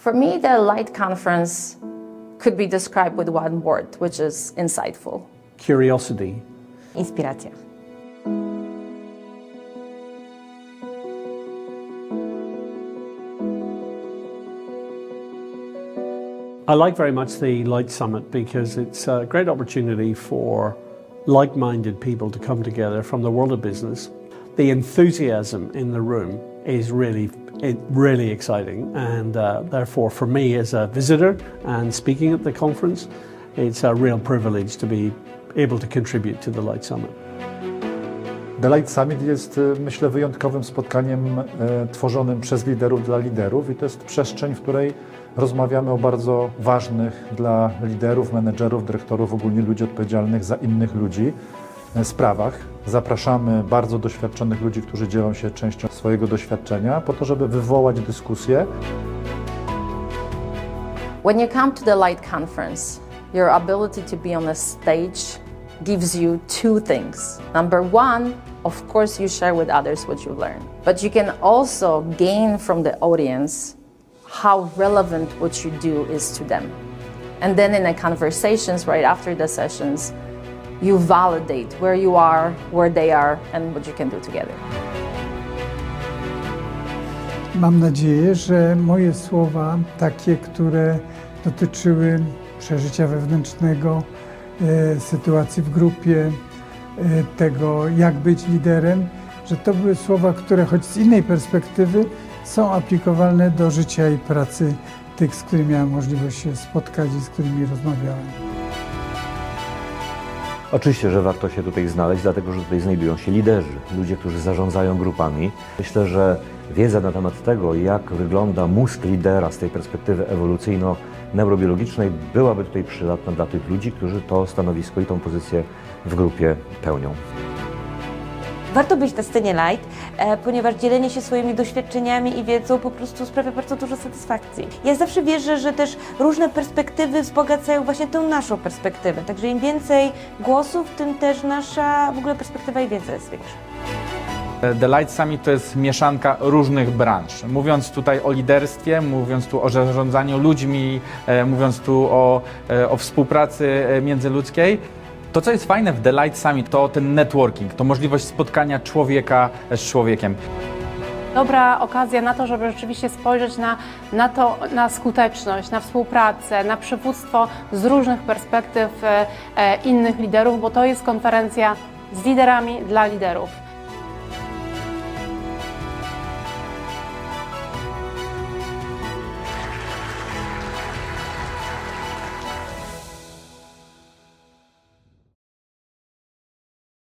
For me, the Light Conference could be described with one word, which is insightful. Curiosity. Inspiracja. I like very much the Light Summit because it's a great opportunity for like minded people to come together from the world of business. The enthusiasm in the room is really, it, really exciting, and uh, therefore, for me as a visitor and speaking at the conference, it's a real privilege to be able to contribute to the Light Summit. The Light Summit jest, y, myślę, wyjątkowym spotkaniem e, tworzonym przez liderów dla liderów i to jest przestrzeń, w której rozmawiamy o bardzo ważnych dla liderów, menedżerów, dyrektorów, ogólnie ludzi odpowiedzialnych za innych ludzi sprawach. Zapraszamy bardzo doświadczonych ludzi, którzy dzielą się częścią swojego doświadczenia, po to, żeby wywołać dyskusję. When you come to the Light Conference, your ability to be on a stage gives you two things. Number one, of course, you share with others what you learn, but you can also gain from the audience how relevant what you do is to them. And then in the conversations right after the sessions, you validate where you are, where they are, and what you can do together. Mam nadzieję, że moje słowa, takie, które dotyczyły przeżycia wewnętrznego, e, sytuacji w grupie, e, tego, jak być liderem, że to były słowa, które choć z innej perspektywy są aplikowalne do życia i pracy tych, z którymi miałem możliwość się spotkać i z którymi rozmawiałem. Oczywiście, że warto się tutaj znaleźć, dlatego że tutaj znajdują się liderzy, ludzie, którzy zarządzają grupami. Myślę, że wiedza na temat tego, jak wygląda mózg lidera z tej perspektywy ewolucyjno-neurobiologicznej, byłaby tutaj przydatna dla tych ludzi, którzy to stanowisko i tą pozycję w grupie pełnią. Warto być na scenie light, e, ponieważ dzielenie się swoimi doświadczeniami i wiedzą po prostu sprawia bardzo dużo satysfakcji. Ja zawsze wierzę, że też różne perspektywy wzbogacają właśnie tę naszą perspektywę. Także im więcej głosów, tym też nasza w ogóle perspektywa i wiedza jest większa. The Light Summit to jest mieszanka różnych branż. Mówiąc tutaj o liderstwie, mówiąc tu o zarządzaniu ludźmi, e, mówiąc tu o, e, o współpracy międzyludzkiej, to co jest fajne w The Light Summit to ten networking, to możliwość spotkania człowieka z człowiekiem. dobra okazja na to, żeby rzeczywiście spojrzeć na, na, to, na skuteczność, na współpracę, na przywództwo z różnych perspektyw e, innych liderów, bo to jest konferencja z liderami dla liderów.